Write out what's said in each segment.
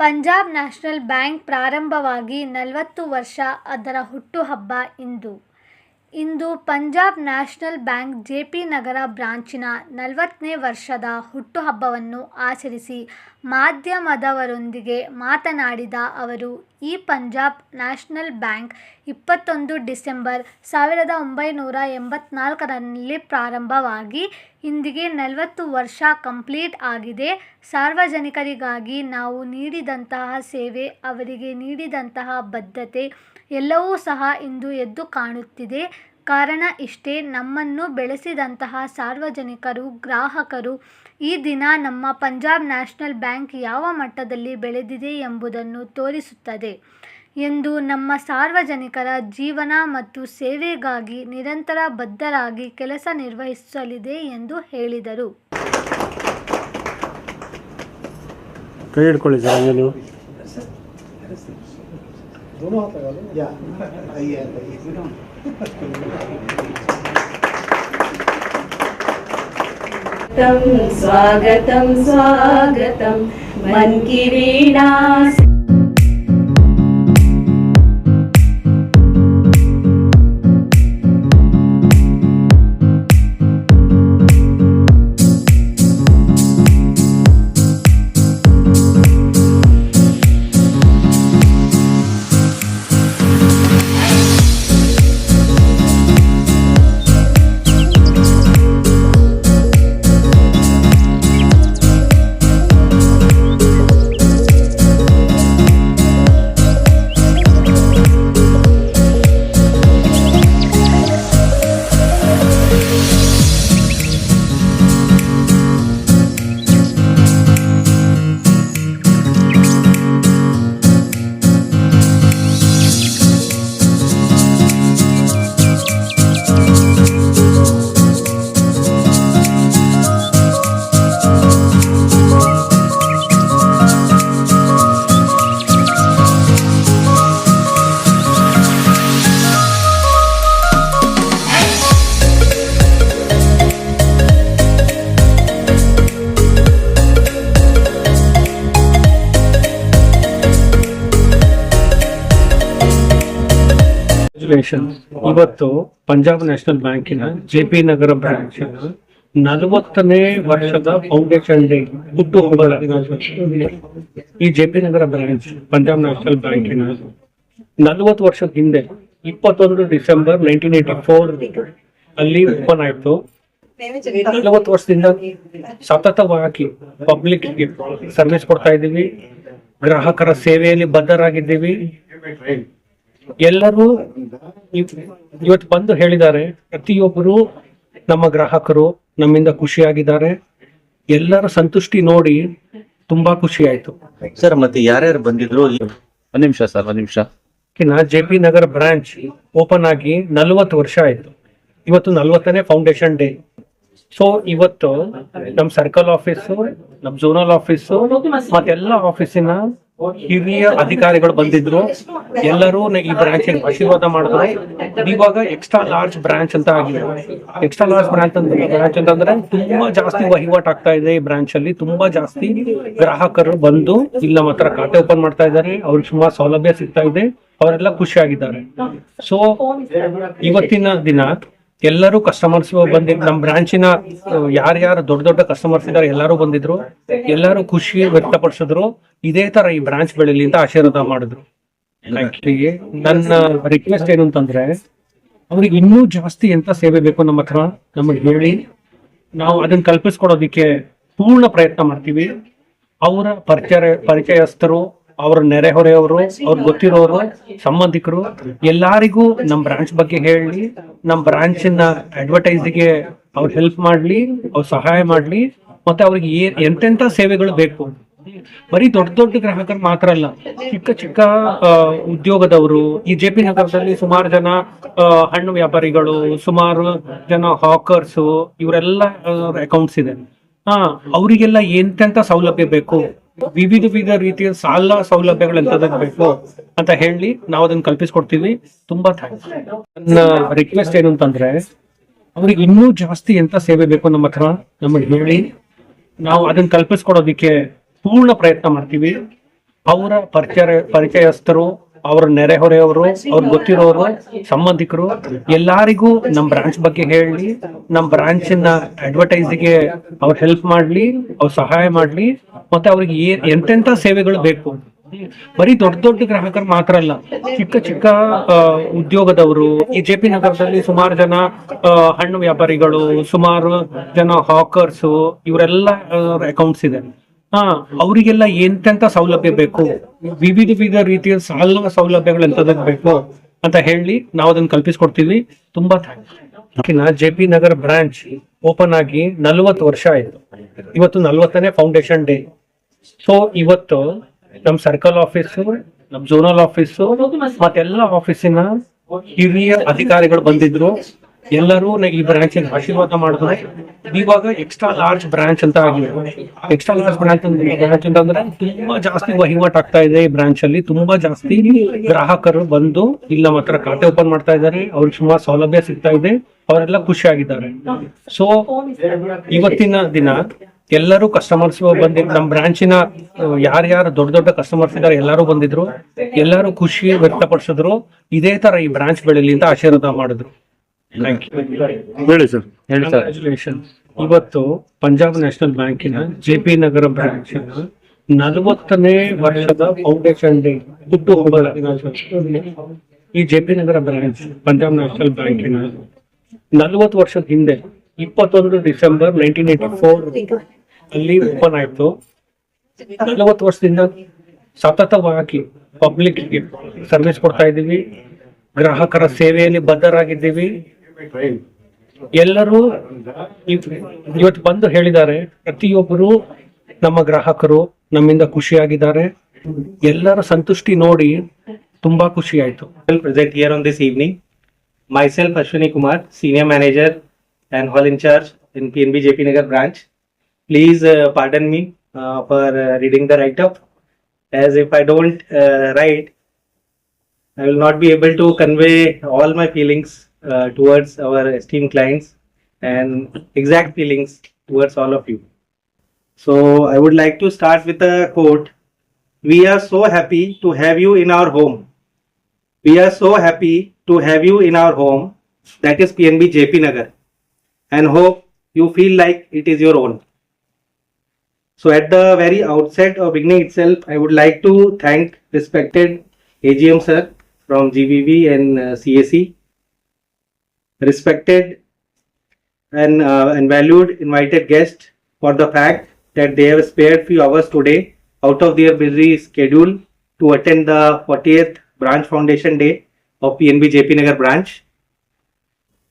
Punjab national bank ಪ್ರಾರಂಭವಾಗಿ ನಲವತ್ತು ವರ್ಷ ಅದರ ಹುಟ್ಟುಹಬ್ಬ ಇಂದು. ಇಂದು Punjab national bank J P Nagar ಬ್ರಾಂಚಿನ ನಲವತ್ತನೇ ವರ್ಷದ ಹುಟ್ಟುಹಬ್ಬವನ್ನು ಆಚರಿಸಿ ಮಾಧ್ಯಮದವರೊಂದಿಗೆ ಮಾತನಾಡಿದ ಅವರು, ಈ ಪಂಜಾಬ್ ನ್ಯಾಷನಲ್ ಬ್ಯಾಂಕ್ ಇಪ್ಪತ್ತೊಂದು ಡಿಸೆಂಬರ್ ಸಾವಿರದ ಒಂಬೈನೂರ ಎಂಬತ್ನಾಲ್ಕರಲ್ಲಿ ಪ್ರಾರಂಭವಾಗಿ ಇಂದಿಗೆ ನಲವತ್ತು ವರ್ಷ ಕಂಪ್ಲೀಟ್ ಆಗಿದೆ. ಸಾರ್ವಜನಿಕರಿಗಾಗಿ ನಾವು ನೀಡಿದಂತಹ ಸೇವೆ, ಅವರಿಗೆ ನೀಡಿದಂತಹ ಬದ್ಧತೆ ಎಲ್ಲವೂ ಸಹ ಇಂದು ಎದ್ದು ಕಾಣುತ್ತಿದೆ. ಕಾರಣ ಇಷ್ಟೇ, ನಮ್ಮನ್ನು ಬೆಳೆಸಿದಂತಹ ಸಾರ್ವಜನಿಕರು, ಗ್ರಾಹಕರು ಈ ದಿನ ನಮ್ಮ ಪಂಜಾಬ್ ನ್ಯಾಷನಲ್ ಬ್ಯಾಂಕ್ ಯಾವ ಮಟ್ಟದಲ್ಲಿ ಬೆಳೆದಿದೆ ಎಂಬುದನ್ನು ತೋರಿಸುತ್ತದೆ ಎಂದು ನಮ್ಮ ಸಾರ್ವಜನಿಕರ ಜೀವನ ಮತ್ತು ಸೇವೆಗಾಗಿ ನಿರಂತರ ಬದ್ಧರಾಗಿ ಕೆಲಸ ನಿರ್ವಹಿಸಲಿದೆ ಎಂದು ಹೇಳಿದರು ಕೈ ಹಿಡ್ಕೊಳ್ಳಿ ಸರ್ ಹಂಗೆ ನೀವು दोनों हाथ लगा लो या స్వాగతం స్వాగతం. మన్కి వీణా ಇವತ್ತು ಪಂಜಾಬ್ ನ್ಯಾಷನಲ್ ಬ್ಯಾಂಕಿನ ಜೆ ಪಿ ನಗರ ಬ್ರಾಂಚ್ ನಲವತ್ತನೇ ವರ್ಷದ ಫೌಂಡೇಶನ್ ಡೇ ಹುಟ್ಟುಹಬ್ಬದ ಹೋಗಲ ಈ J P Nagar branch Punjab national ಬ್ಯಾಂಕಿನ ನಲವತ್ತು ವರ್ಷದ ಹಿಂದೆ ಇಪ್ಪತ್ತೊಂದು ಡಿಸೆಂಬರ್ ನೈನ್ಟೀನ್ ಏಟಿ ಫೋರ್ ಅಲ್ಲಿ ಓಪನ್ ಆಯ್ತು. ನಲವತ್ತು ವರ್ಷದಿಂದ ಸತತವಾಗಿ ಪಬ್ಲಿಕ್ ಸರ್ವಿಸ್ ಕೊಡ್ತಾ ಇದ್ದೀವಿ. ಗ್ರಾಹಕರ ಸೇವೆಯಲ್ಲಿ ಬದ್ಧರಾಗಿದ್ದೀವಿ. ಎಲ್ಲರೂ ಇವ್- ಇವತ್ತು ಬಂದು ಹೇಳಿದ್ದಾರೆ ಪ್ರತಿಯೊಬ್ಬರು ನಮ್ಮ ಗ್ರಾಹಕರು ನಮ್ಮಿಂದ ಖುಷಿಯಾಗಿದ್ದಾರೆ. ಎಲ್ಲರ ಸಂತುಷ್ಟಿ ನೋಡಿ ತುಂಬಾ ಖುಷಿ ಆಯ್ತು. ಸರ್ ಮತ್ತೆ ಯಾರ್ಯಾರು ಬಂದಿದ್ರು? ಒಂದ್ ನಿಮಿಷ ಸರ್ ಒಂದ್ ನಿಮಿಷ. J P Nagar branch open ಆಗಿ ನಲ್ವತ್ತು ವರ್ಷ ಆಯ್ತು. ಇವತ್ತು ನಲವತ್ತನೇ ಫೌಂಡೇಶನ್ ಡೇ. ಸೊ ಇವತ್ತು ನಮ್ ಸರ್ಕಲ್ ಆಫೀಸು ನಮ್ ಝೋನಲ್ ಆಫೀಸು ಮತ್ತೆಲ್ಲ ಆಫೀಸಿನ ಹಿರಿಯ ಅಧಿಕಾರಿಗಳು ಬಂದಿದ್ರು. ಎಲ್ಲರೂ ಈ ಬ್ರಾಂಚ್ ಆಶೀರ್ವಾದ ಮಾಡಿದ್ರು. ಇವಾಗ ಎಕ್ಸ್ಟ್ರಾ ಲಾರ್ಜ್ ಬ್ರಾಂಚ್ ಅಂತ ಆಗಿದೆ. ಎಕ್ಸ್ಟ್ರಾ ಲಾರ್ಜ್ ಬ್ರಾಂಚ್ ಅಂತ ಬ್ರಾಂಚ್ ಅಂತಂದ್ರೆ ತುಂಬಾ ಜಾಸ್ತಿ ವಹಿವಾಟ್ ಆಗ್ತಾ ಇದೆ ಈ ಬ್ರಾಂಚ್ ಅಲ್ಲಿ. ತುಂಬಾ ಜಾಸ್ತಿ ಗ್ರಾಹಕರು ಬಂದು ಇಲ್ಲ ಮಾತ್ರ ಖಾತೆ ಓಪನ್ ಮಾಡ್ತಾ ಇದ್ದಾರೆ. ಅವ್ರಿಗೆ ಸುಮಾರು ಸೌಲಭ್ಯ ಸಿಗ್ತಾ ಇದೆ. ಅವರೆಲ್ಲ ಖುಷಿಯಾಗಿದ್ದಾರೆ. ಸೊ ಇವತ್ತಿನ ದಿನ ಎಲ್ಲರೂ ಕಸ್ಟಮರ್ಸ್ ಬಂದಿದ್ರು ನಮ್ಮ ಬ್ರಾಂಚಿನ ಯಾರ್ಯಾರು ದೊಡ್ಡ ದೊಡ್ಡ ಕಸ್ಟಮರ್ಸ್ ಇದ್ದಾರೆ ಎಲ್ಲರೂ ಬಂದಿದ್ರು. ಎಲ್ಲರೂ ಖುಷಿ ವ್ಯಕ್ತಪಡಿಸಿದ್ರು. ಇದೇ ತರ ಈ ಬ್ರಾಂಚ್ ಬೆಳಿಲಿ ಅಂತ ಆಶೀರ್ವಾದ ಮಾಡಿದ್ರು. ನನ್ನ ರಿಕ್ವೆಸ್ಟ್ ಏನು ಅಂತಂದ್ರೆ ಅವ್ರಿಗೆ ಇನ್ನೂ ಜಾಸ್ತಿ ಎಂತ ಸೇವೆ ಬೇಕು ನಮ್ಮ ಹತ್ರ ನಮಗೆ ಹೇಳಿ. ನಾವು ಅದನ್ನ ಕಲ್ಪಿಸ್ಕೊಡೋದಿಕ್ಕೆ ಪೂರ್ಣ ಪ್ರಯತ್ನ ಮಾಡ್ತೀವಿ. ಅವರ ಪರಿಚಯ ಪರಿಚಯಸ್ಥರು ಅವ್ರ ನೆರೆಹೊರೆಯವರು ಅವ್ರ ಗೊತ್ತಿರೋರು ಸಂಬಂಧಿಕರು ಎಲ್ಲಾರಿಗೂ ನಮ್ಮ ಬ್ರಾಂಚ್ ಬಗ್ಗೆ ಹೇಳಿ ನಮ್ಮ ಬ್ರಾಂಚಿನ ಅಡ್ವರ್ಟೈಸ್ಗೆ ಅವ್ರು ಹೆಲ್ಪ್ ಮಾಡ್ಲಿ ಅವ್ರು ಸಹಾಯ ಮಾಡ್ಲಿ ಮತ್ತೆ ಅವ್ರಿಗೆ ಏನ್ ಎಂತೆಂತ ಸೇವೆಗಳು ಬೇಕು. ಬರೀ ದೊಡ್ಡ ದೊಡ್ಡ ಗ್ರಾಹಕರು ಮಾತ್ರ ಅಲ್ಲ ಚಿಕ್ಕ ಚಿಕ್ಕ ಉದ್ಯೋಗದವರು ಈ ಜೆ ಪಿ ನಗರದಲ್ಲಿ ಸುಮಾರು ಜನ ಹಣ್ಣು ವ್ಯಾಪಾರಿಗಳು ಸುಮಾರು ಜನ ಹಾಕರ್ಸ್ ಇವರೆಲ್ಲ ಅಕೌಂಟ್ಸ್ ಇದೆ. ಹಾ ಅವರಿಗೆಲ್ಲ ಎಂತೆಂತ ಸೌಲಭ್ಯ ಬೇಕು? ವಿವಿಧ ವಿವಿಧ ರೀತಿಯ ಸಾಲ ಸೌಲಭ್ಯಗಳು ಎಂತದಕ್ಕೆ ಬೇಕು ಅಂತ ಹೇಳಿ ನಾವು ಅದನ್ನ ಕಲ್ಪಿಸ್ಕೊಡ್ತೀವಿ. ತುಂಬಾ ಥ್ಯಾಂಕ್ಸ್ ನನ್ನ ರಿಕ್ವೆಸ್ಟ್ ಏನು ಅಂತಂದ್ರೆ, ಅವ್ರಿಗೆ ಇನ್ನೂ ಜಾಸ್ತಿ ಎಂತ ಸೇವೆ ಬೇಕು ನಮ್ಮ ಹತ್ರ ನಮಗೆ ಹೇಳಿ, ನಾವು ಅದನ್ನ ಕಲ್ಪಿಸ್ಕೊಡೋದಿಕ್ಕೆ ಪೂರ್ಣ ಪ್ರಯತ್ನ ಮಾಡ್ತೀವಿ. ಅವರ ಪರಿಚಯ, ಪರಿಚಯಸ್ಥರು ಅವ್ರ ನೆರೆಹೊರೆಯವರು, ಅವ್ರ ಗೊತ್ತಿರೋರು, ಸಂಬಂಧಿಕರು, ಎಲ್ಲಾರಿಗೂ ನಮ್ ಬ್ರಾಂಚ್ ಬಗ್ಗೆ ಹೇಳಿ, ನಮ್ ಬ್ರಾಂಚಿನ ಅಡ್ವರ್ಟೈಸಿಗೆ ಅವ್ರ ಹೆಲ್ಪ್ ಮಾಡ್ಲಿ, ಅವ್ರ ಸಹಾಯ ಮಾಡ್ಲಿ, ಮತ್ತೆ ಅವ್ರಿಗೆ ಎಂತೆಂತ ಸೇವೆಗಳು ಬೇಕು? ಬರೀ ದೊಡ್ಡ ದೊಡ್ಡ ಗ್ರಾಹಕರು ಮಾತ್ರ ಅಲ್ಲ, ಚಿಕ್ಕ ಚಿಕ್ಕ ಉದ್ಯೋಗದವರು, ಈ ಜೆ ಪಿ ನಗರದಲ್ಲಿ ಸುಮಾರು ಜನ ಹಣ್ಣು ವ್ಯಾಪಾರಿಗಳು, ಸುಮಾರು ಜನ ಹಾಕರ್ಸ್ ಇವರೆಲ್ಲ ಅಕೌಂಟ್ಸ್ ಇದೆ. ಹಾ. ಅವರಿಗೆಲ್ಲ ಎಂತೆಂತ ಸೌಲಭ್ಯ ಬೇಕು? ವಿವಿಧ ವಿವಿಧ ರೀತಿಯ ಸಾಲ ಸೌಲಭ್ಯಗಳು ಎಂತದಕ್ಕೆ ಬೇಕು ಅಂತ ಹೇಳಿ ನಾವು ಅದನ್ನ ಕಲ್ಪಿಸ್ಕೊಡ್ತೀವಿ. ತುಂಬಾ thanks J P Nagar branch open ಆಗಿ ನಲ್ವತ್ತು ವರ್ಷ ಆಯ್ತು. ಇವತ್ತು ನಲ್ವತ್ತನೇ ಫೌಂಡೇಶನ್ ಡೇ. ಸೊ ಇವತ್ತು ನಮ್ ಸರ್ಕಲ್ ಆಫೀಸು ನಮ್ ಝೋನಲ್ ಆಫೀಸು ಮತ್ತೆಲ್ಲ ಆಫೀಸಿನ ಹಿರಿಯ ಅಧಿಕಾರಿಗಳು ಬಂದಿದ್ರು. ಎಲ್ಲರೂ ಈ ಬ್ರಾಂಚ್ ಆಶೀರ್ವಾದ ಮಾಡಿದ್ರೆ. ಇವಾಗ ಎಕ್ಸ್ಟ್ರಾ ಲಾರ್ಜ್ ಬ್ರಾಂಚ್ ಅಂತ ಆಗಿದೆ. ಎಕ್ಸ್ಟ್ರಾ ಲಾರ್ಜ್ ಬ್ರಾಂಚ್ ಬ್ರಾಂಚ್ ಅಂತಂದ್ರೆ ತುಂಬಾ ಜಾಸ್ತಿ ವಹಿವಾಟ್ ಆಗ್ತಾ ಇದೆ ಈ ಬ್ರಾಂಚ್ ಅಲ್ಲಿ. ತುಂಬಾ ಜಾಸ್ತಿ ಗ್ರಾಹಕರು ಬಂದು ಇಲ್ಲಿ ಮಾತ್ರ ಖಾತೆ ಓಪನ್ ಮಾಡ್ತಾ ಇದ್ದಾರೆ. ಅವ್ರಿಗೆ ಸುಮಾರು ಸೌಲಭ್ಯ ಸಿಗ್ತಾ ಇದೆ. ಅವರೆಲ್ಲ ಖುಷಿಯಾಗಿದ್ದಾರೆ ಸೊ ಇವತ್ತಿನ ದಿನ ಎಲ್ಲರೂ ಕಸ್ಟಮರ್ಸ್ ಬಂದಿದ್ರು ನಮ್ಮ ಬ್ರಾಂಚಿನ ಯಾರ್ಯಾರು ದೊಡ್ಡ ದೊಡ್ಡ ಕಸ್ಟಮರ್ಸ್ ಇದ್ದಾರೆ ಎಲ್ಲರೂ ಬಂದಿದ್ರು. ಎಲ್ಲರೂ ಖುಷಿ ವ್ಯಕ್ತಪಡಿಸಿದ್ರು. ಇದೇ ತರ ಈ ಬ್ರಾಂಚ್ ಬೆಳಿಲಿ ಅಂತ ಆಶೀರ್ವಾದ ಮಾಡಿದ್ರು. ಥ್ಯಾಂಕ್ ಯು ಹೇಳಿ ಸರ್ ಹೇಳಿ ಸರ್ ಕಂಗ್ರ್ಯಾಚುಲೇಷನ್ ಇವತ್ತು ಪಂಜಾಬ್ ನ್ಯಾಷನಲ್ ಬ್ಯಾಂಕಿನ ಜೆ ಪಿ ನಗರ ಬ್ರಾಂಚ್ ನಲವತ್ತನೇ ವರ್ಷದ ಫೌಂಡೇಶನ್ ಡೇ ಹುಟ್ಟು ಹಬ್ಬದ ದಿನಾಚರಣೆ. ಈ J P Nagar branch Punjab national ಬ್ಯಾಂಕಿನ ನಲವತ್ತು ವರ್ಷದ ಹಿಂದೆ ಇಪ್ಪತ್ತೊಂದು ಡಿಸೆಂಬರ್ ನೈನ್ಟೀನ್ ಏಟಿ ಫೋರ್ ಅಲ್ಲಿ ಓಪನ್ ಆಯ್ತು. ನಲವತ್ತು ವರ್ಷದಿಂದ ಸತತವಾಗಿ ಪಬ್ಲಿಕ್ ಸರ್ವಿಸ್ ಕೊಡ್ತಾ ಇದ್ದೀವಿ. ಗ್ರಾಹಕರ ಸೇವೆಯಲ್ಲಿ ಬದ್ಧರಾಗಿದ್ದೀವಿ. ಎಲ್ಲರೂ ಇವತ್ತು ಬಂದು ಹೇಳಿದ್ದಾರೆ, ಪ್ರತಿಯೊಬ್ಬರು ನಮ್ಮ ಗ್ರಾಹಕರು ನಮ್ಮಿಂದ ಖುಷಿಯಾಗಿದ್ದಾರೆ. ಎಲ್ಲರ ಸಂತುಷ್ಟಿ ನೋಡಿ ತುಂಬಾ ಖುಷಿ ಆಯ್ತು. Present here on this evening myself Ashwini Kumar senior manager and hall incharge in P N B J P Nagar branch please pardon me for reading the write up as if I don't write I will not be able to convey all my feelings uh, towards our esteemed clients and exact feelings towards all of you. So I would like to start with a quote. We are so happy to have you in our home. We are so happy to have you in our home, that is PNB JP Nagar, and hope you feel like it is your own. So, at the very outset or beginning itself, I would like to thank respected AGM sir from GVV and uh, CAC, respected and, uh, and valued invited guests for the fact that they have spared few hours today out of their busy schedule to attend the 40th branch foundation day of PNB JP Nagar branch.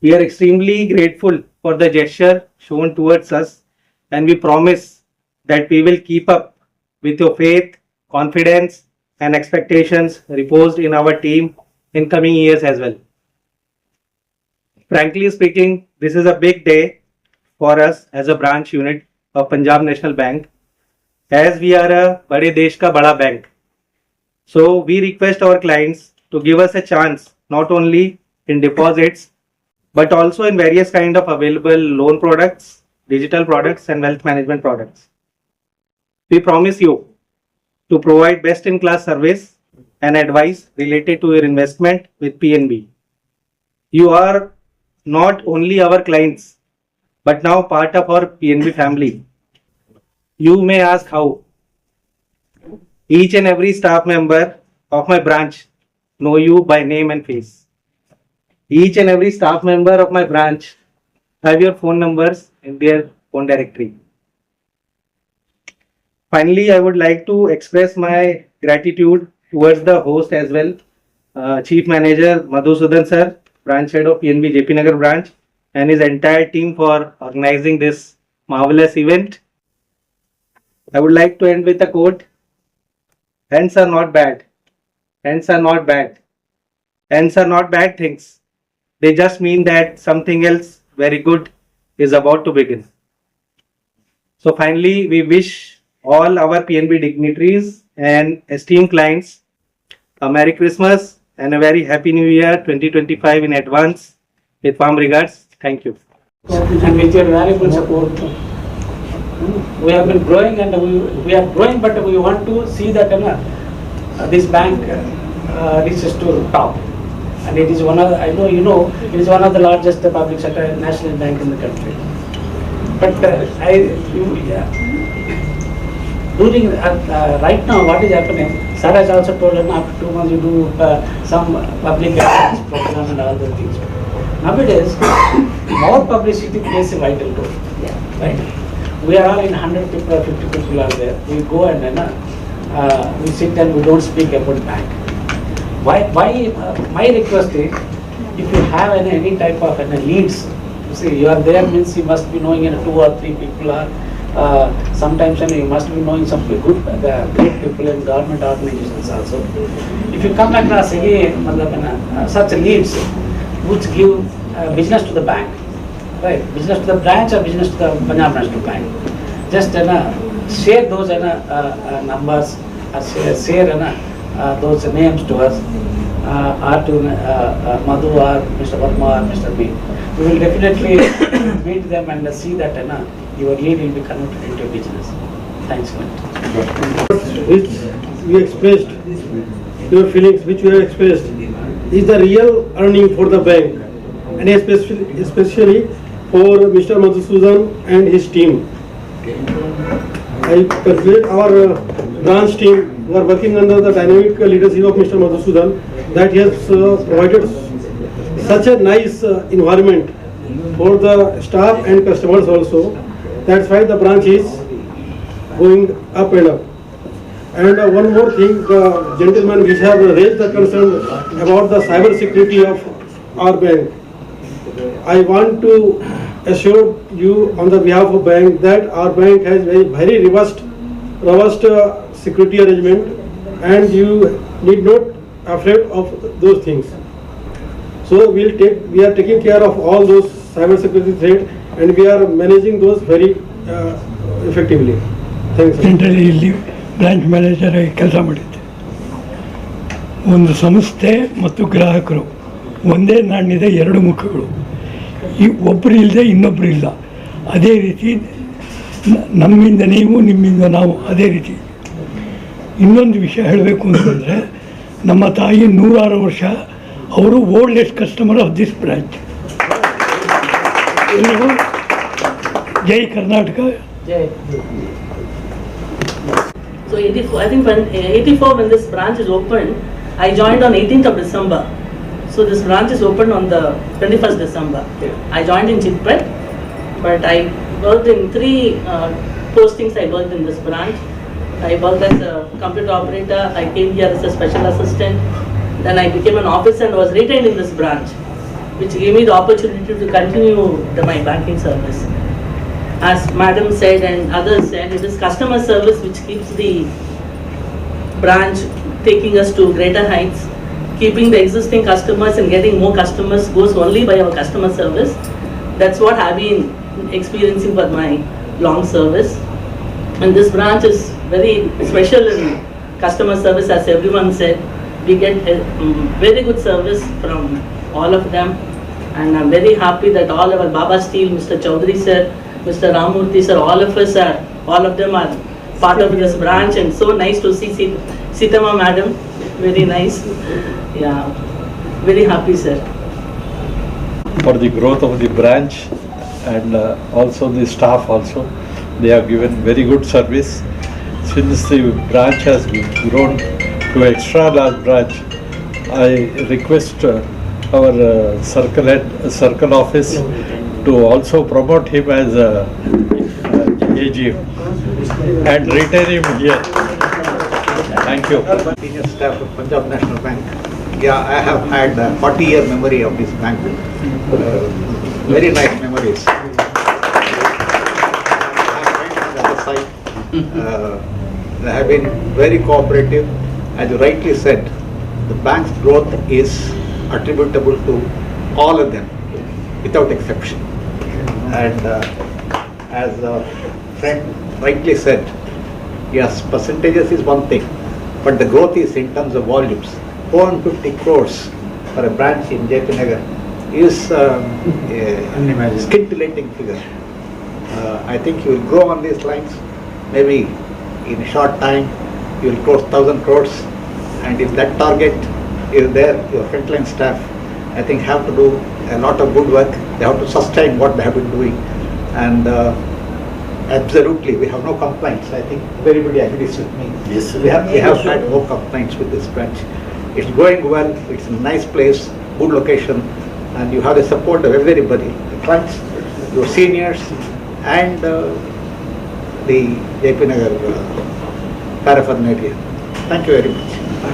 We are extremely grateful for the gesture shown towards us and we promise that we will keep up with your faith, confidence and expectations reposed in our team in coming years as well. Frankly speaking, this is a big day for us as a branch unit of Punjab National Bank as we are a Bade Desh Ka Bada Bank. So we request our clients to give us a chance not only in deposits but also in various kind of available loan products, digital products and wealth management products. We promise you to provide best in class service and advice related to your investment with PNB. You are not only our clients but now part of our PNB family. You may ask how. Each and every staff member of my branch know you by name and face. Each and every staff member of my branch have your phone numbers in their phone directory. Finally, I would like to express my gratitude towards the host as well, uh, Chief Manager Madhusudan sir, branch head of PNB JP Nagar branch, and his entire team for organizing this marvelous event. I would like to end with a quote Hands are not bad. Hands are not bad. Hands are not bad things. They just mean that something else very good is about to begin. So, finally, we wish all our PNB dignitaries and esteemed clients a Merry Christmas and a very Happy New Year 2025 in advance. With warm regards. Thank you. and with your valuable support. We have been growing and we, we are growing, but we want to see that uh, this bank uh, reaches to top. And it is one of, I know you know, it is one of the largest public sector national bank in the country. But uh, I, you, yeah. During, uh, uh, right now, what is happening, sir has also told us after two months you do uh, some public program and all those things. Nowadays, more publicity plays a vital role, right? We are all in hundred people or fifty people are there, we go and, know, uh, we sit and we don't speak about bank. Why, why, uh, my request is, if you have any, any type of any leads, you see, you are there means you must be knowing you know, two or three people are, uh, sometimes you must be knowing some good, the great people in government organizations also. If you come across any, matlab, uh, such leads which give uh, business to the bank, right, business to the branch or business to the Punjab National Bank, just you know, share those you uh, uh, numbers, or share, share know, uh, those names to us, uh, or to uh, uh, Madhu or Mr. Verma or Mr. B. We will definitely meet them and see that you your lead will be converted into business. Thanks, man. which expressed, your feelings which you have expressed, is the real earning for the bank and especially, especially for Mr. Madhusudan and his team. I congratulate our uh, branch team who are working under the dynamic leadership of Mr. Madhusudan that he has uh, provided such a nice uh, environment for the staff and customers also. That's why the branch is going up and up. And uh, one more thing, the gentleman which have raised the concern about the cyber security of our bank. I want to assure you on the behalf of bank that our bank has very, very robust, robust uh, security arrangement and you need not afraid of those things. So we'll take, we are taking care of all those cyber security threat and we are managing those very uh, effectively. Thanks. ಇಲ್ಲಿ branch manager ಆಗಿ ಕೆಲಸ ಮಾಡಿದ್ದೆ ಒಂದು ಸಂಸ್ಥೆ ಮತ್ತು ಗ್ರಾಹಕರು ಒಂದೇ ನಾಣ್ಯದ ಎರಡು ಮುಖಗಳು ಈ ಒಬ್ಬರು ಇಲ್ಲದೆ ಇನ್ನೊಬ್ಬರು ಇಲ್ಲ ಅದೇ ರೀತಿ ನಮ್ಮಿಂದ ನೀವು ನಿಮ್ಮಿಂದ ನಾವು ಅದೇ ರೀತಿ ಇನ್ನೊಂದು ವಿಷಯ ಹೇಳಬೇಕು ಅಂತಂದರೆ ನಮ್ಮ ತಾಯಿ ನೂರಾರು ವರ್ಷ ಅವರು oldest customer of this branch ಎಲ್ರಿಗೂ ಜೈ Karnataka So 84, I think when, uh, 84 when this branch is opened, I joined on 18th of December. So this branch is opened on the 21st December. I joined in Chitpet, but I worked in three uh, postings I worked in this branch. I worked as a computer operator, I came here as a special assistant, then I became an officer and was retained in this branch, which gave me the opportunity to continue the, my banking service as madam said and others said, it is customer service which keeps the branch taking us to greater heights. Keeping the existing customers and getting more customers goes only by our customer service. That's what I've been experiencing for my long service. And this branch is very special in customer service, as everyone said. We get a mm, very good service from all of them. And I'm very happy that all our Baba Steel, Mr. Chaudhary sir, Mr. Ramurthy sir, all of us are, all of them are part of this branch and so nice to see Sit- Sitama madam, very nice. Yeah, very happy sir. for the growth of the branch and uh, also the staff also. They have given very good service. Since the branch has grown to extra large branch, I request uh, our uh, circle head, circle office to also promote him as a uh, AGM and retain him here. Thank you. senior staff of Punjab National Bank. Yeah, I have had a 40 year memory of this bank. Uh, Very nice memories. I. Uh, They have been very cooperative. As you rightly said, the bank's growth is attributable to all of them, without exception. And uh, as rightly said, yes, percentages is one thing, but the growth is in terms of volumes. 450 crores for a branch in JP Nagar is um, a scintillating figure. Uh, I think you will grow on these lines, maybe in a short time, you will cross 1000 crores And if that target is there, your frontline staff, I think have to do a lot of good work. They have to sustain what they have been doing. And uh, absolutely, we have no complaints. I think everybody agrees with me. Yes, sir. We have, we have had no complaints with this branch. It's going well, it's a nice place, good location, and you have the support of everybody, the clients, your seniors, and uh, the JP Nagar uh, paraphernalia. Thank you very much.